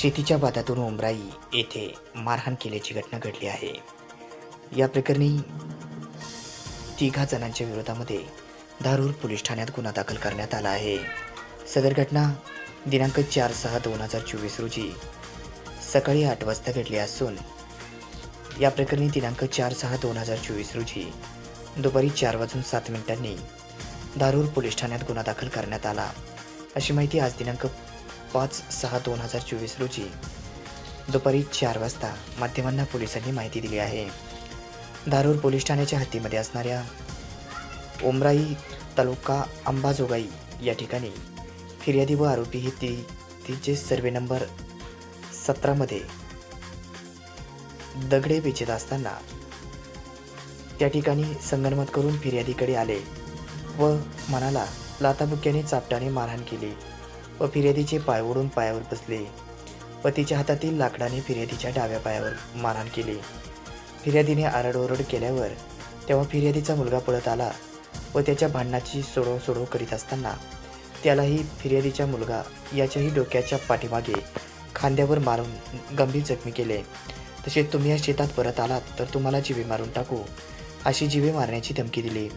शेतीच्या बादातून उमराई येथे मारहाण केल्याची घटना घडली आहे. या प्रकरणी तिघा जणांच्या विरोधामध्ये धारूर पोलीस ठाण्यात गुन्हा दाखल करण्यात आला आहे. सदर घटना दिनांक चार सहा दोन हजार चोवीस रोजी सकाळी आठ वाजता घडली असून या प्रकरणी दिनांक चार सहा दोन हजार चोवीस रोजी दुपारी चार वाजून सात मिनिटांनी धारूर पोलीस ठाण्यात गुन्हा दाखल करण्यात आला. अशी माहिती आज दिनांक पाच सहा दोन हजार चोवीस रोजी. दुपारी चार वाजता माध्यमांना पोलिसांनी माहिती दिली आहे. धारूर पोलीस ठाण्याच्या हद्दीमध्ये असणाऱ्या ओमराई तालुका अंबाजोगाई या ठिकाणी फिर्यादी व आरोपी ही ती तिचे सर्वे नंबर सतरामध्ये दगडे वेचत असताना त्या ठिकाणी संगनमत करून फिर्यादीकडे आले व मनाला लाताबुक्याने चापटाने मारहाण केली. व फिर्यादीचे पाय ओढून पायावर बसले. व तिच्या हातातील लाकडाने फिर्यादीच्या डाव्या पायावर मारहाण केली. फिर्यादीने आरडओरड केल्यावर तेव्हा फिर्यादीचा मुलगा पळत आला व त्याच्या भांडणाची सोडव सोडव करीत असताना त्यालाही फिर्यादीचा मुलगा याच्याही डोक्याच्या पाठीमागे खांद्यावर मारून गंभीर जखमी केले. तसेच तुम्ही या शेतात परत आलात तर तुम्हाला जिवे मारून टाकू अशी जिवे मारण्याची धमकी दिली.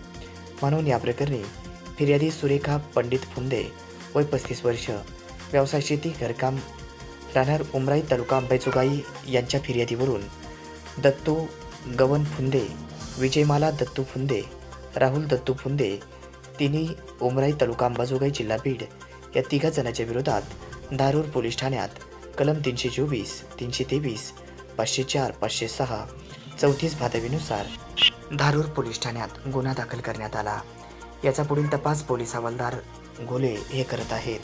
म्हणून या प्रकरणी फिर्यादी सुरेखा पंडित फुंदे वय पस्तीस वर्ष. व्यवसाय शेती घरकाम. राहणार उमराई तालुका अंबाईचुगाई यांच्या फिर्यादीवरून दत्तू गवन फुंदे विजयमाला दत्तू फुंदे राहुल दत्तू फुंदे तिन्ही उमराई तालुका अंबाजोगाई जिल्हा बीड या तिघा जणांच्या विरोधात धारूर पोलीस ठाण्यात कलम तीनशे चोवीस तीनशे तेवीस पाचशे चार पाचशे सहा चौतीस भादवीनुसार धारूर पोलीस ठाण्यात गुन्हा दाखल करण्यात आला. याचा पुढील तपास पोलीस हवालदार गोले हे करत आहेत.